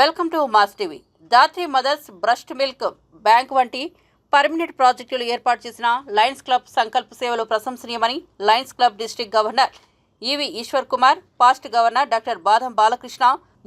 Welcome to mass TV. Dhatri mothers breast milk bank వంటి permanent ప్రాజెక్టులు ఏర్పాటు చేసిన లయన్స్ క్లబ్ సంకల్ప సేవలు ప్రశంసనీయమని lions club district governor E V Eshwar Kumar past governor doctor Badam Balakrishna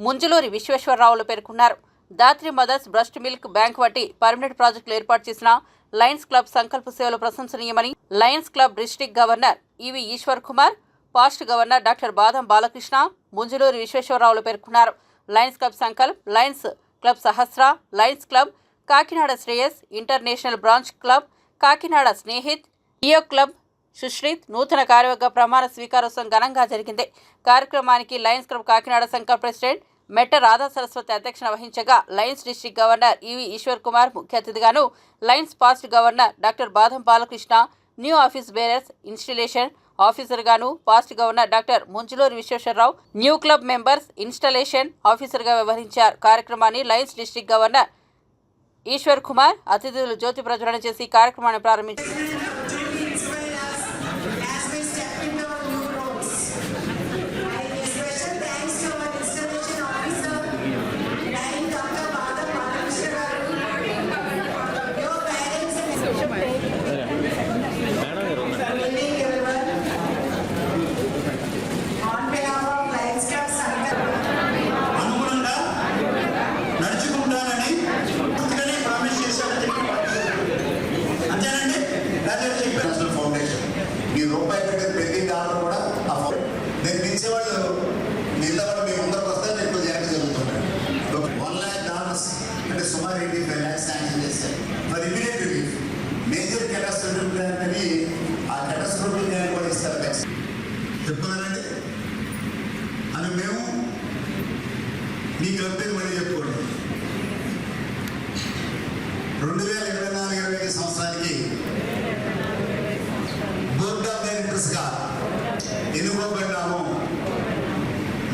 Munjaluri విశ్వేశ్వరరావులు పేర్కొన్నారు. Dhatri mothers breast milk bank వంటి permanent ప్రాజెక్టులు ఏర్పాటు చేసిన లయన్స్ క్లబ్ సంకల్ప సేవలు ప్రశంసనీయమని lions club district governor E V Eshwar Kumar past governor doctor Badam Balakrishna Munjaluri విశ్వేశ్వరరావులు పేర్కొన్నారు. Lions club Sankalp lions club Sahasra lions club Kakinada Shreyas international branch club Kakinada Snehith Leo club Sushrith నూతన కార్యవర్గ ప్రమాణ స్వీకారోత్సవం ఘనంగా జరిగింది. కార్యక్రమానికి Lions club Kakinada సంఘ president మెట్ట రాధా సరస్వతి అధ్యక్షత వహించగా lions district governor E V Eshwar Kumar ముఖ్య అతిథిగాను lions past governor doctor Badam Balakrishna new office bearers installation ఆఫీసర్గాను past governor doctor Munjuluri Visweswararao new club members installation ఆఫీసర్గా వ్యవహరించారు. కార్యక్రమాన్ని lions district governor Eshwar Kumar అతిథులు జ్యోతి ప్రజ్వలన చేసి కార్యక్రమాన్ని ప్రారంభించారు. రూపాయి పెట్టే ప్రతి డాలర్ కూడా ఆ ఫోన్ నేను పిలిచేవాళ్ళు మిగతా మీ ముందరకు వస్తే నేను కొంచెం వెనక్కి జరుగుతున్నాను వన్ ల్యాక్ డాలర్స్ అంటే సుమారు ఎయిటీ ఫైవ్ ల్యాక్స్ శాంక్షన్ చేశారు. For immediate relief major catastrophic plan అని ఆ కెటాస్ట్రోఫిక్ ప్లాన్ కూడా ఇస్తారు చెప్తున్నానండి? అని మేము మీ క్లబ్ మళ్ళీ చెప్పుకోండి రెండు వేల ఎందుకు డైరెక్టర్స్గా ఎన్నుకోబడ్డాము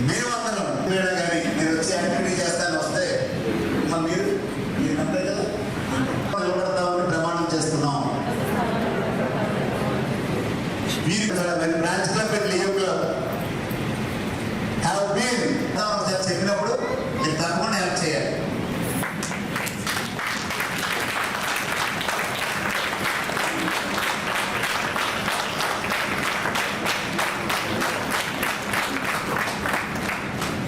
మేమందరం మేడం కానీ నేను వచ్చి యాక్టివిటీ చేస్తాను వస్తే మరి మీరు మీరు అంతే కదా నిలబడతామని ప్రమాణం చేస్తున్నాం మీరు బ్రాంచ్ క్లబ్ పెట్టి లీవ్ క్లబ్. Have been